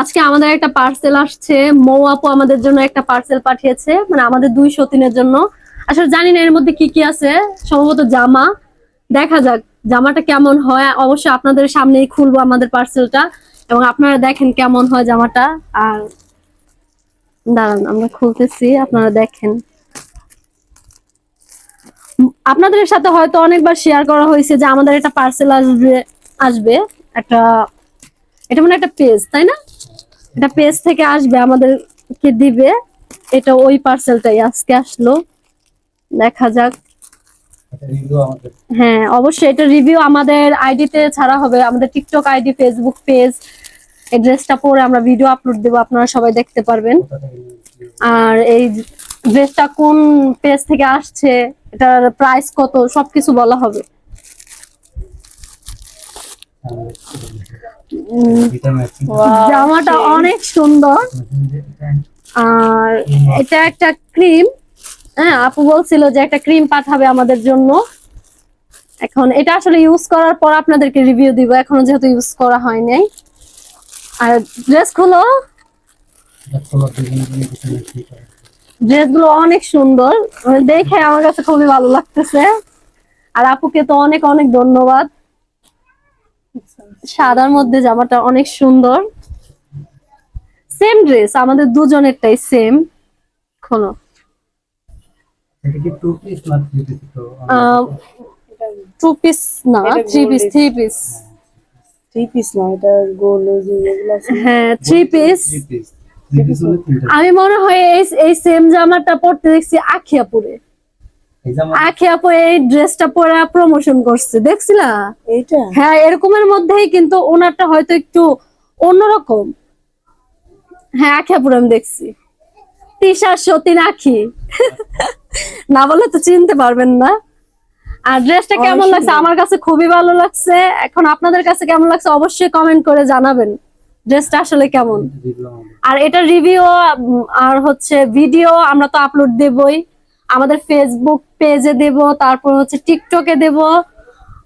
আজকে আমাদের একটা পার্সেল আসছে। মৌ আপু আমাদের জন্য একটা পার্সেল পাঠিয়েছে মানে আমাদের দুই সতীনের জন্য। আসলে জানি না এর মধ্যে কি কি আছে, সম্ভবত জামা। দেখা যাক, জামাটা কেমন হয়। অবশ্যই আপনাদের সামনেই খুলবো আমাদের পার্সেলটা এবং আপনারা দেখেন কেমন হয় জামাটা। আর দাঁড়ান, আমরা খুলতেছি, আপনারা দেখেন। আপনাদের সাথে হয়তো অনেকবার শেয়ার করা হয়েছে যে আমাদের একটা পার্সেল আসবে আসবে। একটা, এটা মানে একটা পেজ তাই না? এটা পেজ থেকে আসবে আমাদেরকে দিবে। এটা ওই পার্সেলটাই আজকে আসলো। দেখা যাক। হ্যাঁ অবশ্যই এটা রিভিউ আমাদের আইডিতে ছাড়া হবে। আমাদের টিকটক আইডি ফেসবুক পেজ এই ড্রেসটা পরে আমরা ভিডিও আপলোড দেবো আপনারা সবাই দেখতে পারবেন। আর এই ড্রেসটা কোন পেজ থেকে আসছে এটার প্রাইস কত সবকিছু বলা হবে। ম্যাচিং জামাটা অনেক সুন্দর। আর এটা একটা ক্রিম হ্যাঁ আপু বলছিল যে একটা ক্রিম পাঠাবে আমাদের জন্য। এখন এটা আসলে ইউজ করার পর আপনাদেরকে রিভিউ দিব। এখনও যেহেতু ইউজ করা হয় নাই। আর ড্রেসগুলো? ড্রেসগুলো অনেক সুন্দর। দেখে আমার কাছে খুবই ভালো লাগতেছে। আর আপুকে তো অনেক অনেক ধন্যবাদ। সাদার মধ্যে জামাটা অনেক সুন্দর। সেম ড্রেস আমাদের দুজনেরটাই সেম খোলো। এটা কি টু পিস না থ্রি পিস তো টু পিস না three piece three piece three piece না এটা গোল হ্যাঁ থ্রি পিস আমি মনে হয় এই এই সেম জামাটা পরতে দেখছি আখিয়াপুরে। জামা আখিয়াপু এই ড্রেসটা পরে প্রমোশন করছে দেখছিলা? এইটা? হ্যাঁ এরকমের মধ্যেই কিন্তু ওনারটা হয়তো একটু অন্যরকম। হ্যাঁ আখিয়াপুর আমি দেখছি। তিশা সতীন আখি। না বলে তো চিনতে পারবেন না। আর ড্রেসটা কেমন লাগছে? আমার কাছে খুবই ভালো লাগছে। এখন আপনাদের কাছে কেমন লাগছে? অবশ্যই কমেন্ট করে জানাবেন। ড্রেসটা আসলে কেমন? আর এটা রিভিউ আর হচ্ছে ভিডিও আমরা তো আপলোড দেবই। আমাদের ফেসবুক পেজে দেব তারপর হচ্ছে টিকটকে দেব।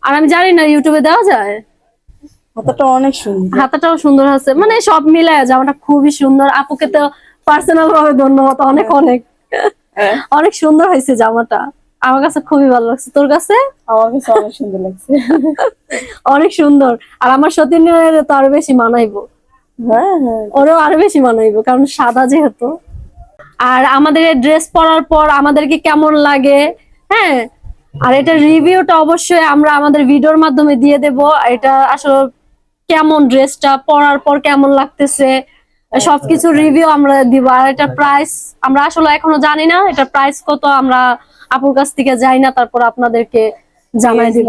আর আমি জানি না ইউটিউবে দেওয়া যায়? হাতাটা অনেক সুন্দর। হাতাটাও সুন্দর আছে। মানে সব মিলায় জামাটা খুবই সুন্দর। আপুকে তো পার্সোনাল ভাবে ধন্যবাদ অনেক অনেক। হ্যাঁ। অনেক সুন্দর হয়েছে জামাটা। আমার কাছে খুবই ভালো লাগছে। তোর কাছে? আমার কাছে অনেক সুন্দর লাগছে। অনেক সুন্দর। আর আমার সতীনের তো আরও বেশি মানাইবো। হ্যাঁ হ্যাঁ। ওরেও আরও বেশি মানাইবো কারণ সাদা যেহেতু। আর আমাদের ড্রেস পরার পর আমাদেরকে কেমন লাগে হ্যাঁ? আর এটা রিভিউটা অবশ্যই আমরা আমাদের ভিডিওর মাধ্যমে দিয়ে দেব। এটা আসলে কেমন ড্রেসটা পরার পর কেমন লাগতেছে সবকিছু রিভিউ আমরা দিব। আর এটা প্রাইস আমরা আসলে এখনও জানি না এটা প্রাইস কত আমরা আপুর কাছ থেকে যাই না তারপর আপনাদেরকে জানাই দিব।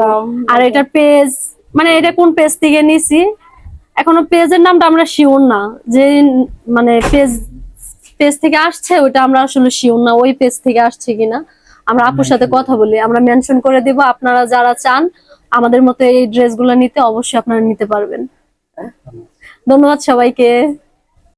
আর এটা পেজ মানে এটা কোন পেজ থেকে নিছি? এখনও পেজের নামটা আমরা শিওর না যে মানে পেজ পেজ থেকে আসছে ওটা আমরা আসলে শিওর না ওই পেজ থেকে আসছে কিনা। আমরা আপুর সাথে কথা বলি আমরা মেনশন করে দিব আপনারা যারা চান আমাদের মতো এই ড্রেসগুলো নিতে অবশ্যই আপনারা নিতে পারবেন। ধন্যবাদ সবাইকে।